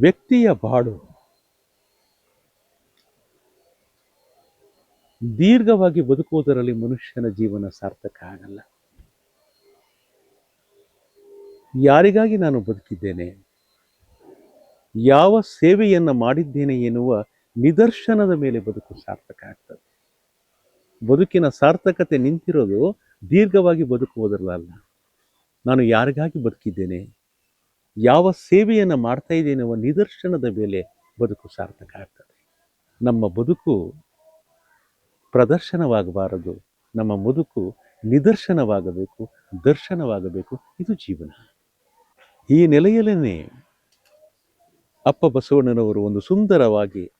ವ್ಯಕ್ತಿಯ ಬಾಳು ದೀರ್ಘವಾಗಿ ಬದುಕುವುದರಲ್ಲಿ ಮನುಷ್ಯನ ಜೀವನ ಸಾರ್ಥಕ ಆಗಲ್ಲ. ಯಾರಿಗಾಗಿ ನಾನು ಬದುಕಿದ್ದೇನೆ? ಯಾವ ಸೇವೆಯನ್ನು ಮಾಡಿದ್ದೇನೆ ಎನ್ನುವ ನಿದರ್ಶನದ ಮೇಲೆ ಬದುಕು ಸಾರ್ಥಕ ಆಗ್ತದೆ. ಬದುಕಿನ ಸಾರ್ಥಕತೆ ನಿಂತಿರೋದು ದೀರ್ಘವಾಗಿ ಬದುಕುವುದರಲ್ಲ ನಾನು ಯಾರಿಗಾಗಿ ಬದುಕಿದ್ದೇನೆ? ಯಾವ ಸೇವೆಯನ್ನು ಮಾಡ್ತಾ ಇದ್ದೇನೆ ಎನ್ನುವ ನಿದರ್ಶನದ ಮೇಲೆ ಬದುಕು ಸಾರ್ಥಕ ಆಗ್ತದೆ. ನಮ್ಮ ಬದುಕು ಪ್ರದರ್ಶನವಾಗಬಾರದು. ನಮ್ಮ ಬದುಕು ನಿದರ್ಶನವಾಗಬೇಕು, ದರ್ಶನವಾಗಬೇಕು. ಇದು ಜೀವನ. ಈ ನೆಲೆಯಲ್ಲೇ ಅಪ್ಪ ಬಸವಣ್ಣನವರು ಒಂದು ಸುಂದರವಾಗಿ,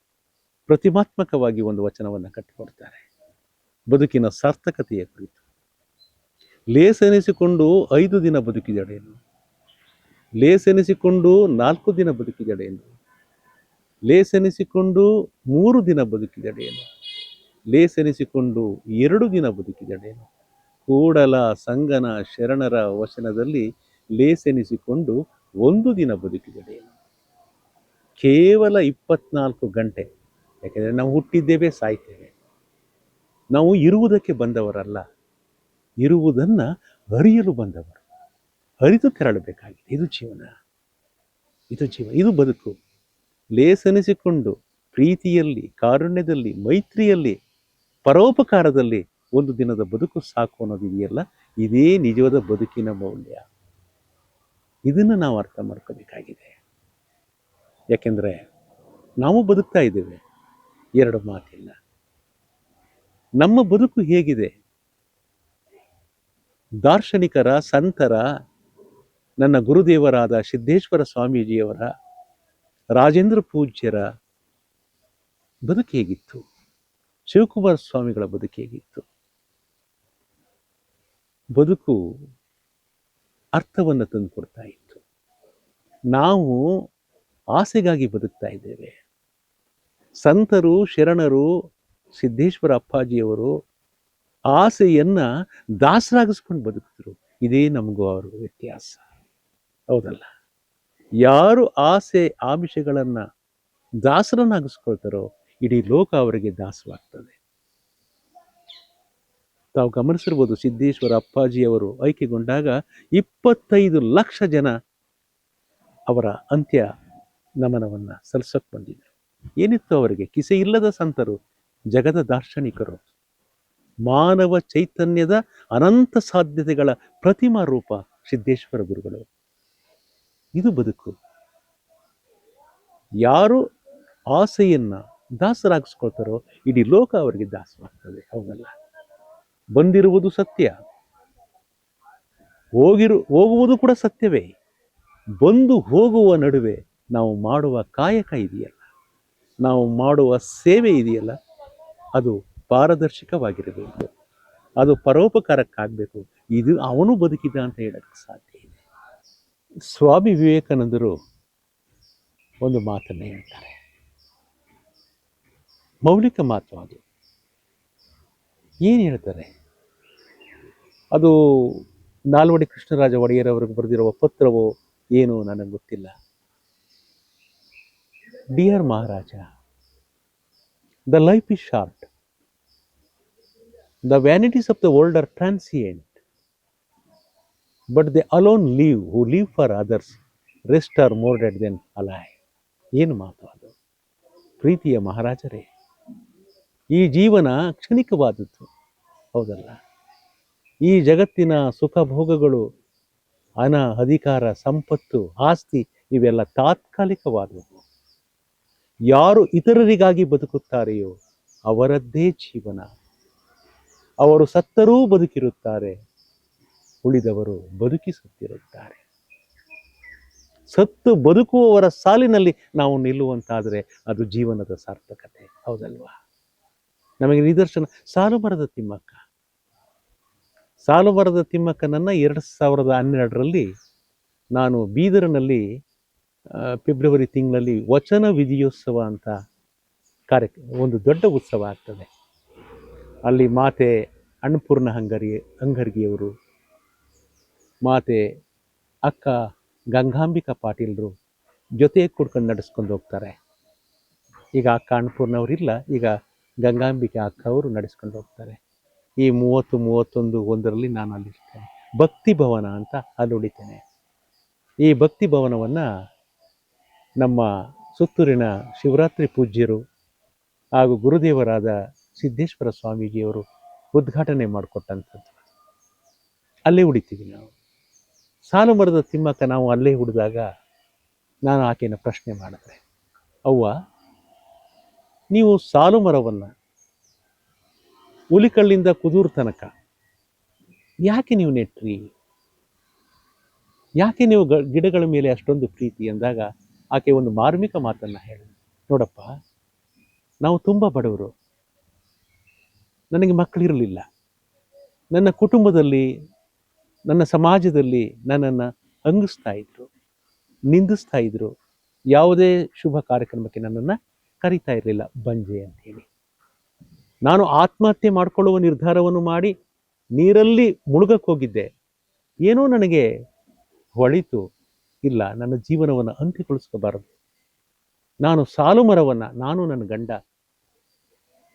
ಪ್ರತಿಮಾತ್ಮಕವಾಗಿ ಒಂದು ವಚನವನ್ನು ಕಟ್ಟಿಕೊಡ್ತಾರೆ. ಬದುಕಿನ ಸಾರ್ಥಕತೆಯ ಕುರಿತು. ಲೇಸೆನಿಸಿಕೊಂಡು ಐದು ದಿನ ಬದುಕಿದಳೇನು ಲೇಸೆನಿಸಿಕೊಂಡು ನಾಲ್ಕು ದಿನ ಬದುಕಿದಳೇನು ಲೇಸೆನಿಸಿಕೊಂಡು ಮೂರು ದಿನ ಬದುಕಿದಳೇನು ಲೇಸೆನಿಸಿಕೊಂಡು ಎರಡು ದಿನ ಬದುಕಿದಳೇನು ಕೂಡಲ ಸಂಗನ ಶರಣರ ವಚನದಲ್ಲಿ ಲೇಸೆನಿಸಿಕೊಂಡು ಒಂದು ದಿನ ಬದುಕಿದಳೇನು ಕೇವಲ ಇಪ್ಪತ್ನಾಲ್ಕು ಗಂಟೆ. ಯಾಕೆಂದರೆ ನಾವು ಹುಟ್ಟಿದ್ದೇವೆ, ಸಾಯ್ತೇವೆ. ನಾವು ಇರುವುದಕ್ಕೆ ಬಂದವರಲ್ಲ. ಇರುವುದನ್ನು ಅರಿಯಲು ಬಂದವರು. ಅರಿತು ತೆರಳಬೇಕಾಗಿದೆ. ಇದು ಜೀವನ. ಇದು ಜೀವನ ಇದು ಬದುಕು. ಲೇಸನಿಸಿಕೊಂಡು ಪ್ರೀತಿಯಲ್ಲಿ, ಕಾರುಣ್ಯದಲ್ಲಿ, ಮೈತ್ರಿಯಲ್ಲಿ, ಪರೋಪಕಾರದಲ್ಲಿ ಒಂದು ದಿನದ ಬದುಕು ಸಾಕು ಅನ್ನೋದು ಇದೆಯಲ್ಲ? ಇದೇ ನಿಜವಾದ ಬದುಕಿನ ಮೌಲ್ಯ. ಇದನ್ನು ನಾವು ಅರ್ಥ ಮಾಡ್ಕೋಬೇಕಾಗಿದೆ. ಯಾಕೆಂದರೆ ನಾವು ಬದುಕ್ತಾ ಇದ್ದೇವೆ. ಎರಡು ಮಾತಿಲ್ಲ. ನಮ್ಮ ಬದುಕು ಹೇಗಿದೆ? ದಾರ್ಶನಿಕರ, ಸಂತರ ನನ್ನ ಗುರುದೇವರಾದ ಸಿದ್ದೇಶ್ವರ ಸ್ವಾಮೀಜಿಯವರ ರಾಜೇಂದ್ರ ಪೂಜ್ಯರ ಬದುಕು ಹೇಗಿತ್ತು? ಶಿವಕುಮಾರ ಸ್ವಾಮಿಗಳ ಬದುಕು ಹೇಗಿತ್ತು? ಬದುಕು ಅರ್ಥವನ್ನು ತಂದುಕೊಡ್ತಾ ಇತ್ತು. ನಾವು ಆಸೆಗಾಗಿ ಬದುಕ್ತಾ ಇದ್ದೇವೆ. ಸಂತರು, ಶರಣರು, ಸಿದ್ದೇಶ್ವರ ಅಪ್ಪಾಜಿಯವರು ಆಸೆಯನ್ನ ದಾಸರಾಗಿಸ್ಕೊಂಡು ಬದುಕಿದ್ರು ಇದೇ ನಮಗೂ ಅವ್ರ ವ್ಯತ್ಯಾಸ. ಹೌದಲ್ಲ? ಯಾರು ಆಸೆ ಆಮಿಷಗಳನ್ನು ದಾಸರನ್ನಾಗಿಸ್ಕೊಳ್ತಾರೋ, ಇಡೀ ಲೋಕ ಅವರಿಗೆ ದಾಸವಾಗ್ತದೆ. ತಾವು ಗಮನಿಸಿರ್ಬೋದು, ಸಿದ್ದೇಶ್ವರ ಅಪ್ಪಾಜಿಯವರು ಆಯ್ಕೆಗೊಂಡಾಗ ಇಪ್ಪತ್ತೈದು ಲಕ್ಷ ಜನ ಅವರ ಅಂತ್ಯ ನಮನವನ್ನು ಸಲ್ಲಿಸಕ್ಕೆ ಬಂದಿದ್ದರು ಏನಿತ್ತು ಅವರಿಗೆ? ಕಿಸೆ ಇಲ್ಲದ ಸಂತರು, ಜಗದ ದಾರ್ಶನಿಕರು. ಮಾನವ ಚೈತನ್ಯದ ಅನಂತ ಸಾಧ್ಯತೆಗಳ ಪ್ರತಿಮಾ ರೂಪ ಸಿದ್ದೇಶ್ವರ ಗುರುಗಳು. ಇದು ಬದುಕು. ಯಾರು ಆಸೆಯನ್ನ ದಾಸರಾಗಿಸ್ಕೊಳ್ತಾರೋ ಇಡೀ ಲೋಕ ಅವರಿಗೆ ದಾಸವಾಗ್ತದೆ, ಹೌದಲ್ಲ? ಬಂದಿರುವುದು ಸತ್ಯ. ಹೋಗಿರು, ಹೋಗುವುದು ಕೂಡ ಸತ್ಯವೇ. ಬಂದು ಹೋಗುವ ನಡುವೆ ನಾವು ಮಾಡುವ ಕಾಯಕ ಇದೆಯಲ್ಲ? ನಾವು ಮಾಡುವ ಸೇವೆ ಇದೆಯಲ್ಲ? ಅದು ಪಾರದರ್ಶಕವಾಗಿರಬೇಕು. ಅದು ಪರೋಪಕಾರಕ್ಕಾಗಬೇಕು. ಇದು ಅವನು ಬದುಕಿದ ಅಂತ ಹೇಳಕ್ಕೆ ಸಾಧ್ಯ. ಸ್ವಾಮಿ ವಿವೇಕಾನಂದರು ಒಂದು ಮಾತನ್ನು ಹೇಳ್ತಾರೆ. ಮೌಲಿಕ ಮಾತು ಅದು. ಏನು ಹೇಳ್ತಾರೆ? ಅದು ನಾಲ್ವಡಿ ಕೃಷ್ಣರಾಜ ಒಡೆಯರ್ ಅವರಿಗೆ ಬರೆದಿರುವ ಪತ್ರವೋ ಏನು ನನಗೆ ಗೊತ್ತಿಲ್ಲ. Dear Maharaja, the life is short. The vanities of the world are transient. But they alone live who live for others rest are more dead than alive ಏನು ಮಾತು ಅದು? ಪ್ರೀತಿಯ ಮಹಾರಾಜರೇ, ಈ ಜೀವನ ಕ್ಷಣಿಕವಾದದ್ದು, ಹೌದಲ್ಲ? ಈ ಜಗತ್ತಿನ ಸುಖ ಭೋಗಗಳು ಹಣ ಅಧಿಕಾರ ಸಂಪತ್ತು, ಆಸ್ತಿ, ಇವೆಲ್ಲ ತಾತ್ಕಾಲಿಕವಾದವು. ಯಾರು ಇತರರಿಗಾಗಿ ಬದುಕುತ್ತಾರೆಯೋ ಅವರದ್ದೇ ಜೀವನ. ಅವರು ಸತ್ತರೂ ಬದುಕಿರುತ್ತಾರೆ. ಉಳಿದವರು ಬದುಕಿಸುತ್ತಿರುತ್ತಾರೆ. ಸತ್ತು ಬದುಕುವವರ ಸಾಲಿನಲ್ಲಿ ನಾವು ನಿಲ್ಲುವಂತಾದರೆ ಅದು ಜೀವನದ ಸಾರ್ಥಕತೆ, ಹೌದಲ್ವಾ? ನಮಗೆ ನಿದರ್ಶನ, ಸಾಲು ಮರದ ತಿಮ್ಮಕ್ಕ. ಸಾಲು ಮರದ ತಿಮ್ಮಕ್ಕನನ್ನು ಎರಡು ಸಾವಿರದ ಹನ್ನೆರಡರಲ್ಲಿ ನಾನು ಬೀದರ್ನಲ್ಲಿ ಫೆಬ್ರವರಿ ತಿಂಗಳಲ್ಲಿ ವಚನ ವಿಧಿಯೋತ್ಸವ ಅಂತ ಕಾರ್ಯಕ್ರಮ ಒಂದು ದೊಡ್ಡ ಉತ್ಸವ ಆಗ್ತದೆ. ಅಲ್ಲಿ ಮಾತೆ ಅನ್ನಪೂರ್ಣ ಹಂಗರಿ ಅಂಗರ್ಗಿಯವರು ಮಾತೆ, ಅಕ್ಕ, ಗಂಗಾಂಬಿಕಾ ಪಾಟೀಲ್ರು ಜೊತೆ ಕೂಡ್ಕೊಂಡು ನಡೆಸ್ಕೊಂಡು ಹೋಗ್ತಾರೆ. ಈಗ ಆ ಇಲ್ಲ ಈಗ ಗಂಗಾಂಬಿಕೆ ಅಕ್ಕ ಅವರು ನಡೆಸ್ಕೊಂಡು ಹೋಗ್ತಾರೆ. ಈ ಮೂವತ್ತು, ಮೂವತ್ತೊಂದು, ಒಂದರಲ್ಲಿ ನಾನು ಅಲ್ಲಿರ್ತೇನೆ ಭಕ್ತಿ ಭವನ ಅಂತ ಅಲ್ಲಿ ಉಳಿತೇನೆ ಈ ಭಕ್ತಿ ಭವನವನ್ನು ನಮ್ಮ ಸುತ್ತೂರಿನ ಶಿವರಾತ್ರಿ ಪೂಜ್ಯರು ಹಾಗೂ ಗುರುದೇವರಾದ ಸಿದ್ದೇಶ್ವರ ಸ್ವಾಮೀಜಿಯವರು ಉದ್ಘಾಟನೆ ಮಾಡಿಕೊಟ್ಟಂಥದ್ದು. ಅಲ್ಲೇ ಉಳಿತೀವಿ ನಾವು. ಸಾಲು ಮರದ ತಿಮ್ಮಕ್ಕ ನಾವು ಅಲ್ಲೇ ಹುಡಿದಾಗ ನಾನು ಆಕೆಯನ್ನು ಪ್ರಶ್ನೆ ಮಾಡಿದೆ. ಅವ್ವ, ನೀವು ಸಾಲು ಮರವನ್ನು ಹುಲಿಕಳ್ಳಿಂದ ಕುದೂರು ತನಕ ಯಾಕೆ ನೀವು ನೆಟ್ರಿ? ಯಾಕೆ ನೀವು ಗಿಡಗಳ ಮೇಲೆ ಅಷ್ಟೊಂದು ಪ್ರೀತಿ ಎಂದಾಗ ಆಕೆ ಒಂದು ಮಾರ್ಮಿಕ ಮಾತನ್ನು ಹೇಳಿ. ನೋಡಪ್ಪ, ನಾವು ತುಂಬ ಬಡವರು. ನನಗೆ ಮಕ್ಕಳಿರಲಿಲ್ಲ ನನ್ನ ಕುಟುಂಬದಲ್ಲಿ ನನ್ನ ಸಮಾಜದಲ್ಲಿ ನನ್ನನ್ನು ಹಂಗಿಸ್ತಾ ಇದ್ರು, ನಿಂದಿಸ್ತಾ ಇದ್ರು, ಯಾವುದೇ ಶುಭ ಕಾರ್ಯಕ್ರಮಕ್ಕೆ ನನ್ನನ್ನು ಕರಿತಾ ಇರಲಿಲ್ಲ ಬಂಜೆ ಅಂತೇಳಿ. ನಾನು ಆತ್ಮಹತ್ಯೆ ಮಾಡಿಕೊಳ್ಳುವ ನಿರ್ಧಾರವನ್ನು ಮಾಡಿ ನೀರಲ್ಲಿ ಮುಳುಗಕ್ಕೆ ಹೋಗಿದ್ದೆ. ಏನೋ ನನಗೆ ಹೊಳಿತು. ಇಲ್ಲ, ನನ್ನ ಜೀವನವನ್ನು ಅಂತ್ಯಗೊಳಿಸ್ಕೋಬಾರದು. ನಾನು ಸಾಲು ಮರವನ್ನು, ನಾನು ನನ್ನ ಗಂಡ,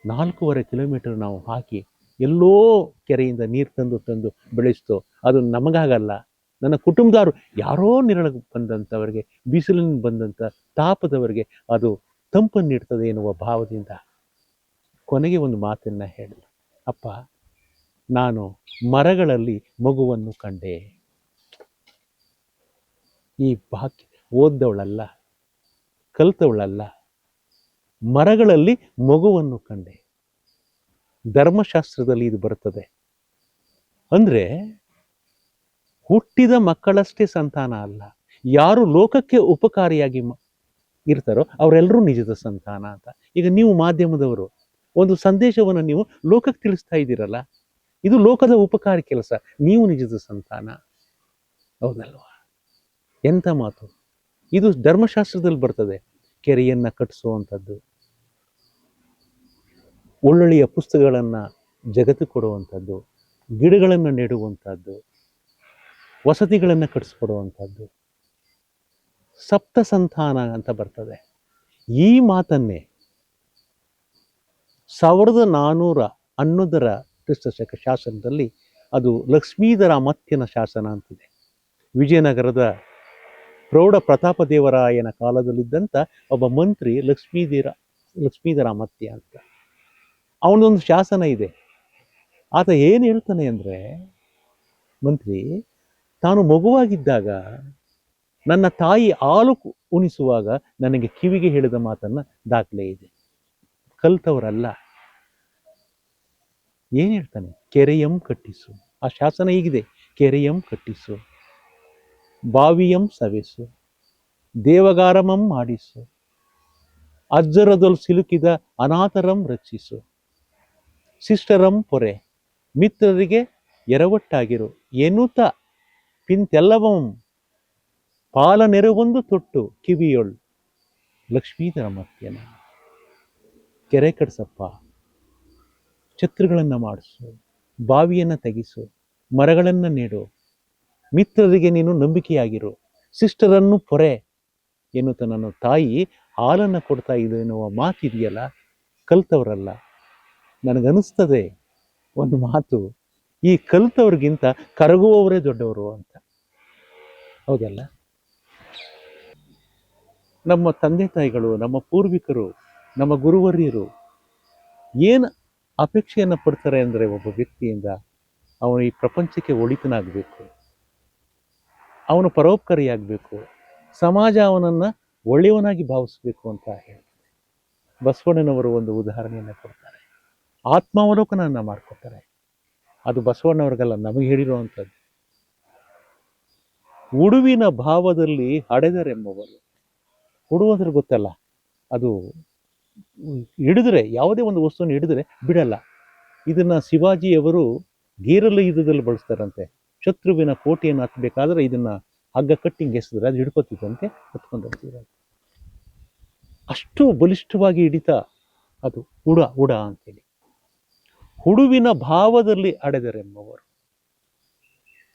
ನಾಲ್ಕೂವರೆ ಕಿಲೋಮೀಟರ್ ನಾವು ಹಾಕಿ ಎಲ್ಲೋ ಕೆರೆಯಿಂದ ನೀರು ತಂದು ತಂದು ಬೆಳೆಸ್ತೋ. ಅದು ನಮಗಾಗಲ್ಲ. ನನ್ನ ಕುಟುಂಬದವರು ಯಾರೋ ನೆರಳಿಗೆ ಬಂದಂಥವರಿಗೆ ಬಿಸಿಲಿನ ಬಂದಂಥ ತಾಪದವರಿಗೆ ಅದು ತಂಪನ್ನು ನೀಡ್ತದೆ ಎನ್ನುವ ಭಾವದಿಂದ ಕೊನೆಗೆ ಒಂದು ಮಾತನ್ನು ಹೇಳಿದರು ಅಪ್ಪ, ನಾನು ಮರಗಳಲ್ಲಿ ಮಗುವನ್ನು ಕಂಡೆ. ಈ ಬಾಕ್ಯ ಓದ್ದವಳಲ್ಲ, ಕಲ್ತವಳಲ್ಲ, ಮರಗಳಲ್ಲಿ ಮಗುವನ್ನು ಕಂಡೆ. ಧರ್ಮಶಾಸ್ತ್ರದಲ್ಲಿ ಇದು ಬರ್ತದೆ ಅಂದ್ರೆ ಹುಟ್ಟಿದ ಮಕ್ಕಳಷ್ಟೇ ಸಂತಾನ ಅಲ್ಲ. ಯಾರು ಲೋಕಕ್ಕೆ ಉಪಕಾರಿಯಾಗಿ ಇರ್ತಾರೋ ಅವರೆಲ್ಲರೂ ನಿಜದ ಸಂತಾನ ಅಂತ. ಈಗ ನೀವು ಮಾಧ್ಯಮದವರು, ಒಂದು ಸಂದೇಶವನ್ನು ನೀವು ಲೋಕಕ್ಕೆ ತಿಳಿಸ್ತಾ ಇದ್ದೀರಲ್ಲ, ಇದು ಲೋಕದ ಉಪಕಾರ ಕೆಲಸ, ನೀವು ನಿಜದ ಸಂತಾನ. ಹೌದಲ್ವಾ? ಎಂಥ ಮಾತು? ಇದು ಧರ್ಮಶಾಸ್ತ್ರದಲ್ಲಿ ಬರ್ತದೆ, ಕೆರೆಯನ್ನು ಕಟ್ಟಿಸುವಂಥದ್ದು. ಒಳ್ಳೊಳ್ಳೆಯ ಪುಸ್ತಕಗಳನ್ನು ಜಗತ್ತು ಕೊಡುವಂಥದ್ದು, ಗಿಡಗಳನ್ನು ನೆಡುವಂಥದ್ದು. ವಸತಿಗಳನ್ನು ಕಟ್ಟಿಸ್ಕೊಡುವಂಥದ್ದು ಸಪ್ತ ಸಂತಾನ ಅಂತ ಬರ್ತದೆ. ಈ ಮಾತನ್ನೇ ಸಾವಿರದ ನಾನ್ನೂರ ಹನ್ನೊಂದರ ಕ್ರಿಸ್ತಶಕ ಶಾಸನದಲ್ಲಿ ಅದು ಲಕ್ಷ್ಮೀಧರ ಮತ್ತಿನ ಶಾಸನ ಅಂತಿದೆ. ವಿಜಯನಗರದ ಪ್ರೌಢ ಪ್ರತಾಪ ದೇವರಾಯನ ಕಾಲದಲ್ಲಿದ್ದಂಥ ಒಬ್ಬ ಮಂತ್ರಿ ಲಕ್ಷ್ಮೀಧೀರ, ಲಕ್ಷ್ಮೀಧರ ಮತ್ತಿ ಅಂತ. ಅವನೊಂದು ಶಾಸನ ಇದೆ. ಆತ ಏನು ಹೇಳ್ತಾನೆ ಅಂದರೆ, ಮಂತ್ರಿ ತಾನು ಮಗುವಾಗಿದ್ದಾಗ ನನ್ನ ತಾಯಿ ಹಾಲು ಉಣಿಸುವಾಗ ನನಗೆ ಕಿವಿಗೆ ಹೇಳಿದ ಮಾತನ್ನ ದಾಖಲೆ ಇದೆ. ಕಲ್ತವರಲ್ಲ. ಏನು ಹೇಳ್ತಾನೆ? ಕೆರೆಯಂ ಕಟ್ಟಿಸು. ಆ ಶಾಸನ ಹೀಗಿದೆ. ಕೆರೆಯಂ ಕಟ್ಟಿಸು. ಬಾವಿಯಂ ಸವೆಸು. ದೇವಗಾರಮಂ ಮಾಡಿಸು. ಅಜ್ಜರದಲ್ಲಿ ಸಿಲುಕಿದ ಅನಾಥರಂ ರಕ್ಷಿಸು ಸಿಸ್ಟರಂ ಪೊರೆ. ಮಿತ್ರರಿಗೆ ಎರವಟ್ಟಾಗಿರು. ಎನ್ನುತ್ತ ಪಿಂತೆಲ್ಲವಂ ಪಾಲ ನೆರವೊಂದು ತೊಟ್ಟು ಕಿವಿಯೊಳ್ ಲಕ್ಷ್ಮೀಧರ ಮತ್ಯನ ಕೆರೆ ಕಟ್ಸಪ್ಪ ಛತ್ರಗಳನ್ನು ಮಾಡಿಸು ಬಾವಿಯನ್ನು ತೆಗೆಸು ಮರಗಳನ್ನು ನೆಡು ಮಿತ್ರರಿಗೆ ನೀನು ನಂಬಿಕೆಯಾಗಿರು ಸಿಸ್ಟರನ್ನು ಪೊರೆ ಎನ್ನುತ್ತ ನನ್ನ ತಾಯಿ ಹಾಲನ್ನು ಕೊಡ್ತಾ ಇದೆ ಎನ್ನುವ ಮಾತಿದೆಯಲ್ಲ ಕಲ್ತವರಲ್ಲ ನನಗನ್ನಿಸ್ತದೆ ಒಂದು ಮಾತು ಈ ಕಲಿತವ್ರಿಗಿಂತ ಕರಗುವವರೇ ದೊಡ್ಡವರು ಅಂತ. ಹೌದಲ್ಲ? ನಮ್ಮ ತಂದೆ ತಾಯಿಗಳು, ನಮ್ಮ ಪೂರ್ವಿಕರು, ನಮ್ಮ ಗುರುವರಿಯರು ಏನು ಅಪೇಕ್ಷೆಯನ್ನು ಪಡ್ತಾರೆ ಅಂದರೆ ಒಬ್ಬ ವ್ಯಕ್ತಿಯಿಂದ ಅವನು ಈ ಪ್ರಪಂಚಕ್ಕೆ ಒಳಿತನಾಗಬೇಕು. ಅವನು ಪರೋಪಕಾರಿಯಾಗಬೇಕು. ಸಮಾಜ ಅವನನ್ನು ಒಳ್ಳೆಯವನಾಗಿ ಭಾವಿಸಬೇಕು ಅಂತ ಹೇಳ್ತಾರೆ. ಬಸವಣ್ಣನವರು ಒಂದು ಉದಾಹರಣೆಯನ್ನು ಕೊಡ್ತಾರೆ. ಆತ್ಮಾವಲೋಕನವನ್ನು ಮಾಡಿಕೊಡ್ತಾರೆ. ಅದು ಬಸವಣ್ಣವ್ರಿಗಲ್ಲ, ನಮಗೆ ಹೇಳಿರುವಂಥದ್ದು. ಉಡುವಿನ ಭಾವದಲ್ಲಿ ಹಡೆದರೆಂಬವರು. ಉಡುವಂದ್ರೆ ಗೊತ್ತಲ್ಲ, ಅದು ಹಿಡಿದ್ರೆ, ಯಾವುದೇ ಒಂದು ವಸ್ತುವನ್ನು ಹಿಡಿದ್ರೆ ಬಿಡಲ್ಲ. ಇದನ್ನ ಶಿವಾಜಿಯವರು ಗೀರಲು ಯುದ್ಧದಲ್ಲಿ ಬಳಸ್ತಾರಂತೆ. ಶತ್ರುವಿನ ಕೋಟೆಯನ್ನು ಹತ್ತಬೇಕಾದ್ರೆ ಇದನ್ನ ಹಗ್ಗ ಕಟ್ಟಿ ಗೆಸಿದ್ರೆ ಅದು ಹಿಡ್ಕೊತಿದ್ದಂತೆ ಹತ್ಕೊಂಡು ಅಷ್ಟು ಬಲಿಷ್ಠವಾಗಿ ಹಿಡಿತ ಅದು. ಉಡ ಉಡ ಅಂತೇಳಿ. ಹುಡುವಿನ ಭಾವದಲ್ಲಿ ಅಡೆದರೆಂಬವರು.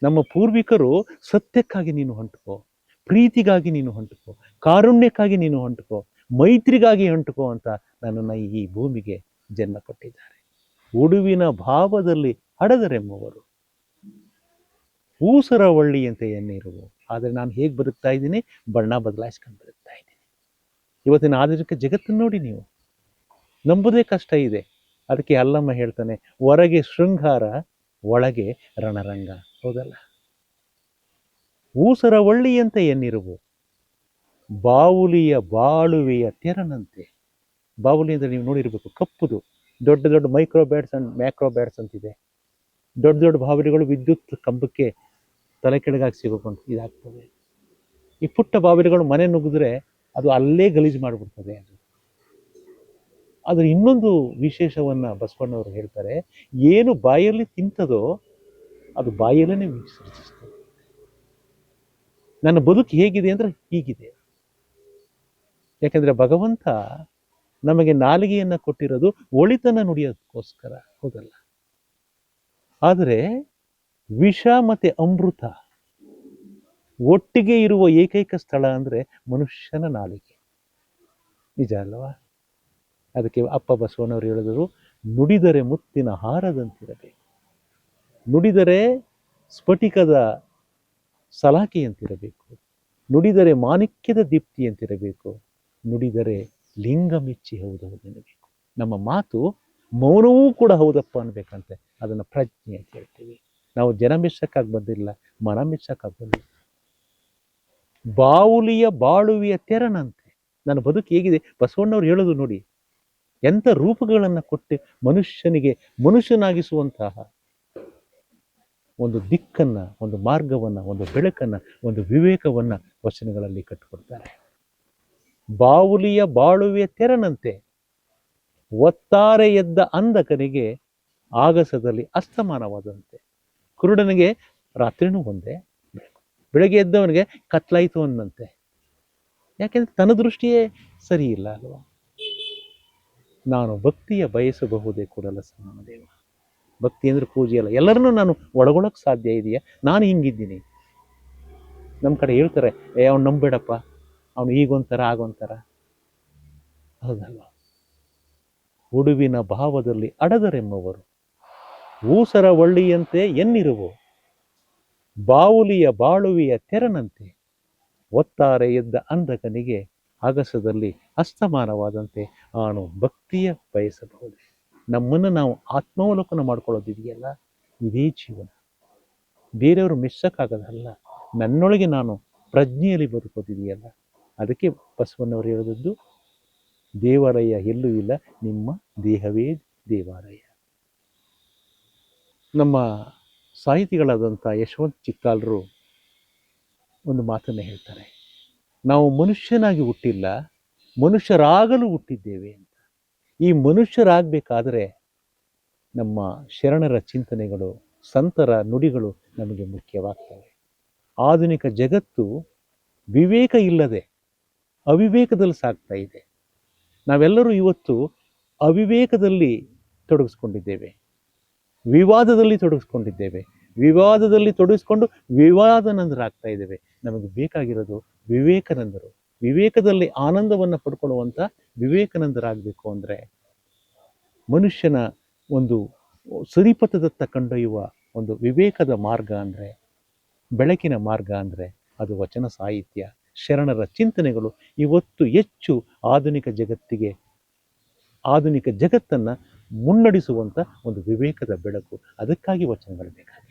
ನಮ್ಮ ಪೂರ್ವಿಕರು ಸತ್ಯಕ್ಕಾಗಿ ನೀನು ಹೊಂಟುಕೋ, ಪ್ರೀತಿಗಾಗಿ ನೀನು ಹೊಂಟುಕೋ, ಕಾರುಣ್ಯಕ್ಕಾಗಿ ನೀನು ಹೊಂಟುಕೋ, ಮೈತ್ರಿಗಾಗಿ ಹೊಂಟುಕೋ ಅಂತ ನನ್ನನ್ನು ಈ ಭೂಮಿಗೆ ಜನ್ಮ ಕೊಟ್ಟಿದ್ದಾರೆ. ಉಡುವಿನ ಭಾವದಲ್ಲಿ ಹಡದರೆಂಬುವರು ಊಸರ ಒಳ್ಳಿಯಂತೆ ಎನ್ನಿರುವು ಆದರೆ ನಾನು ಹೇಗೆ ಬದುಕ್ತಾ ಇದ್ದೀನಿ? ಬಣ್ಣ ಬದಲಾಯಿಸ್ಕೊಂಡು ಬದುಕ್ತಾ ಇದ್ದೀನಿ. ಇವತ್ತಿನ ಆಧುನಿಕ ಜಗತ್ತನ್ನು ನೋಡಿ ನೀವು. ನಂಬುದೇ ಕಷ್ಟ ಇದೆ. ಅದಕ್ಕೆ ಅಲ್ಲಮ್ಮ ಹೇಳ್ತಾನೆ, ಹೊರಗೆ ಶೃಂಗಾರ, ಒಳಗೆ ರಣರಂಗ. ಹೌದಲ್ಲ? ಊಸರ ಒಳ್ಳಿಯಂತೆ ಎನ್ನಿರುವು. ಬಾವುಲಿಯ ಬಾಳುವೆಯ ತೆರನಂತೆ. ಬಾವುಲಿ ಅಂದರೆ ನೀವು ನೋಡಿರಬೇಕು, ಕಪ್ಪುದು. ದೊಡ್ಡ ದೊಡ್ಡ micro bats and macro bats ಅಂತಿದೆ. ದೊಡ್ಡ ದೊಡ್ಡ ಬಾವಿಲಿಗಳು ವಿದ್ಯುತ್ ಕಂಬಕ್ಕೆ ತಲೆ ಕೆಳಗಾಗಿ ಸಿಗೋಕೊಂಡು ಇದಾಗ್ತದೆ. ಈ ಪುಟ್ಟ ಬಾವಿಲಿಗಳು ಮನೆ ನುಗ್ಗಿದ್ರೆ ಅದು ಅಲ್ಲೇ ಗಲೀಜು ಮಾಡಿಬಿಡ್ತದೆ ಅದು. ಅದ್ರ ಇನ್ನೊಂದು ವಿಶೇಷವನ್ನ ಬಸವಣ್ಣವರು ಹೇಳ್ತಾರೆ, ಏನು ಬಾಯಲ್ಲಿ ತಿಂತದೋ ಅದು ಬಾಯಲ್ಲೇ ವಿಸರ್ಜಿಸ್ತದೆ ನನ್ನ ಬದುಕು ಹೇಗಿದೆ ಅಂದ್ರೆ ಹೀಗಿದೆ. ಯಾಕಂದ್ರೆ ಭಗವಂತ ನಮಗೆ ನಾಲಿಗೆಯನ್ನ ಕೊಟ್ಟಿರೋದು ಒಳಿತನ ನುಡಿಯೋದಕ್ಕೋಸ್ಕರ, ಹೌದಲ್ಲ? ಆದರೆ ವಿಷ ಮತ್ತೆ ಅಮೃತ ಒಟ್ಟಿಗೆ ಇರುವ ಏಕೈಕ ಸ್ಥಳ ಅಂದ್ರೆ ಮನುಷ್ಯನ ನಾಲಿಗೆ. ನಿಜ ಅಲ್ವಾ? ಅದಕ್ಕೆ ಅಪ್ಪ ಬಸವಣ್ಣವರು ಹೇಳಿದರು, ನುಡಿದರೆ ಮುತ್ತಿನ ಹಾರದಂತಿರಬೇಕು. ನುಡಿದರೆ ಸ್ಫಟಿಕದ ಸಲಾಕೆಯಂತಿರಬೇಕು. ನುಡಿದರೆ ಮಾಣಿಕ್ಯದ ದೀಪ್ತಿಯಂತಿರಬೇಕು. ನುಡಿದರೆ ಲಿಂಗ ಮೆಚ್ಚಿ ಹೌದೌದೆನ್ನಬೇಕು ನಮ್ಮ ಮಾತು ಮೌನವೂ ಕೂಡ ಹೌದಪ್ಪ ಅನ್ಬೇಕಂತೆ. ಅದನ್ನು ಪ್ರಜ್ಞೆ ಅಂತ ಹೇಳ್ತೀವಿ. ನಾವು ಜನ ಮೆಚ್ಚಕ್ಕಾಗಿ ಬಂದಿಲ್ಲ, ಮನ ಮೆಚ್ಚಕ್ಕಾಗಿ ಬಂದಿಲ್ಲ. ಬಾವುಲಿಯ ಬಾಳುವಿಯ ತೆರನಂತೆ. ನನ್ನ ಬದುಕು ಹೇಗಿದೆ? ಬಸವಣ್ಣವ್ರು ಹೇಳೋದು ನೋಡಿ. ಎಂಥ ರೂಪಗಳನ್ನು ಕೊಟ್ಟು ಮನುಷ್ಯನಿಗೆ ಮನುಷ್ಯನಾಗಿಸುವಂತಹ ಒಂದು ದಿಕ್ಕನ್ನು, ಒಂದು ಮಾರ್ಗವನ್ನು, ಒಂದು ಬೆಳಕನ್ನು, ಒಂದು ವಿವೇಕವನ್ನು ವಚನಗಳಲ್ಲಿ ಕಟ್ಟಿಕೊಡ್ತಾರೆ. ಬಾವುಲಿಯ ಬಾಳುವೆ ತೆರನಂತೆ ಒತ್ತಾರೆ ಎದ್ದ ಅಂಧಕನಿಗೆ ಆಗಸದಲ್ಲಿ ಅಸ್ತಮಾನವಾದಂತೆ. ಕುರುಡನಿಗೆ ರಾತ್ರಿನೂ ಒಂದೇ ಬೆಳಕು ಬೆಳಗ್ಗೆ ಎದ್ದವನಿಗೆ ಕತ್ಲಾಯಿತು ಅಂದಂತೆ ಯಾಕೆಂದ್ರೆ ತನ್ನ ದೃಷ್ಟಿಯೇ ಸರಿ ಇಲ್ಲ ಅಲ್ವಾ? ನಾನು ಭಕ್ತಿಯ ಬಯಸಬಹುದೇ ಕೂಡಲ ದೇವ ಭಕ್ತಿ ಅಂದ್ರೆ ಪೂಜೆ ಅಲ್ಲ. ಎಲ್ಲರನ್ನೂ ನಾನು ಒಳಗೊಳಕ್ಕೆ ಸಾಧ್ಯ ಇದೆಯಾ? ನಾನು ಹಿಂಗಿದ್ದೀನಿ. ನಮ್ಮ ಕಡೆ ಹೇಳ್ತಾರೆ, ಏ, ಅವ್ನು ನಂಬೇಡಪ್ಪ ಅವನು ಈಗೊಂಥರ ಆಗೊಂಥರ ಹೌದಲ್ಲ ಹುಡುವಿನ ಭಾವದಲ್ಲಿ ಅಡದರೆಂಬವರು ಊಸರ ಒಳ್ಳಿಯಂತೆ ಎನ್ನಿರುವು? ಬಾವುಲಿಯ ಬಾಳುವಿಯ ತೆರನಂತೆ. ಒತ್ತಾರೆ ಎದ್ದ ಅಂಧಕನಿಗೆ ಆಗಸದಲ್ಲಿ ಅಸ್ತಮಾನವಾದಂತೆ ನಾನು ಭಕ್ತಿಯ ಬಯಸಬಹುದು. ನಮ್ಮನ್ನು ನಾವು ಆತ್ಮಾವಲೋಕನ ಮಾಡ್ಕೊಳ್ಳೋದಿದೆಯಲ್ಲ? ಇದೇ ಜೀವನ. ಬೇರೆಯವರು ಮೆಚ್ಚಕ್ಕಾಗೋದಲ್ಲ ನನ್ನೊಳಗೆ ನಾನು ಪ್ರಜ್ಞೆಯಲ್ಲಿ ಬದುಕೋದಿದೆಯಲ್ಲ? ಅದಕ್ಕೆ ಬಸವಣ್ಣವರು ಹೇಳಿದದ್ದು, ದೇವಾಲಯ ಎಲ್ಲೂ ಇಲ್ಲ, ನಿಮ್ಮ ದೇಹವೇ ದೇವಾಲಯ. ನಮ್ಮ ಸಾಹಿತಿಗಳಾದಂಥ ಯಶವಂತ್ ಚಿಕ್ಕಾಲರು ಒಂದು ಮಾತನ್ನು ಹೇಳ್ತಾರೆ. ನಾವು ಮನುಷ್ಯನಾಗಿ ಹುಟ್ಟಿಲ್ಲ, ಮನುಷ್ಯರಾಗಲು ಹುಟ್ಟಿದ್ದೇವೆ ಅಂತ. ಈ ಮನುಷ್ಯರಾಗಬೇಕಾದ್ರೆ ನಮ್ಮ ಶರಣರ ಚಿಂತನೆಗಳು, ಸಂತರ ನುಡಿಗಳು ನಮಗೆ ಮುಖ್ಯವಾಗ್ತವೆ. ಆಧುನಿಕ ಜಗತ್ತು ವಿವೇಕ ಇಲ್ಲದೆ ಅವಿವೇಕದಲ್ಲಿ ಸಾಗ್ತಾ ಇದೆ. ನಾವೆಲ್ಲರೂ ಇವತ್ತು ಅವಿವೇಕದಲ್ಲಿ ತೊಡಗಿಸ್ಕೊಂಡಿದ್ದೇವೆ, ವಿವಾದದಲ್ಲಿ ತೊಡಗಿಸ್ಕೊಂಡಿದ್ದೇವೆ ವಿವಾದದಲ್ಲಿ ತೊಡಗಿಸ್ಕೊಂಡು ವಿವಾದನಂದರಾಗ್ತಾ ಇದ್ದೇವೆ. ನಮಗೆ ಬೇಕಾಗಿರೋದು ವಿವೇಕಾನಂದರು. ವಿವೇಕದಲ್ಲಿ ಆನಂದವನ್ನು ಪಡ್ಕೊಳ್ಳುವಂಥ ವಿವೇಕಾನಂದರಾಗಬೇಕು ಅಂದರೆ ಮನುಷ್ಯನ ಒಂದು ಸರಿಪಥದತ್ತ ಕಂಡೊಯ್ಯುವ ಒಂದು ವಿವೇಕದ ಮಾರ್ಗ ಅಂದರೆ, ಬೆಳಕಿನ ಮಾರ್ಗ ಅಂದರೆ ಅದು ವಚನ ಸಾಹಿತ್ಯ, ಶರಣರ ಚಿಂತನೆಗಳು. ಇವತ್ತು ಹೆಚ್ಚು ಆಧುನಿಕ ಜಗತ್ತಿಗೆ, ಆಧುನಿಕ ಜಗತ್ತನ್ನು ಮುನ್ನಡೆಸುವಂಥ ಒಂದು ವಿವೇಕದ ಬೆಳಕು. ಅದಕ್ಕಾಗಿ ವಚನಗಳು ಬೇಕಾಗಿದೆ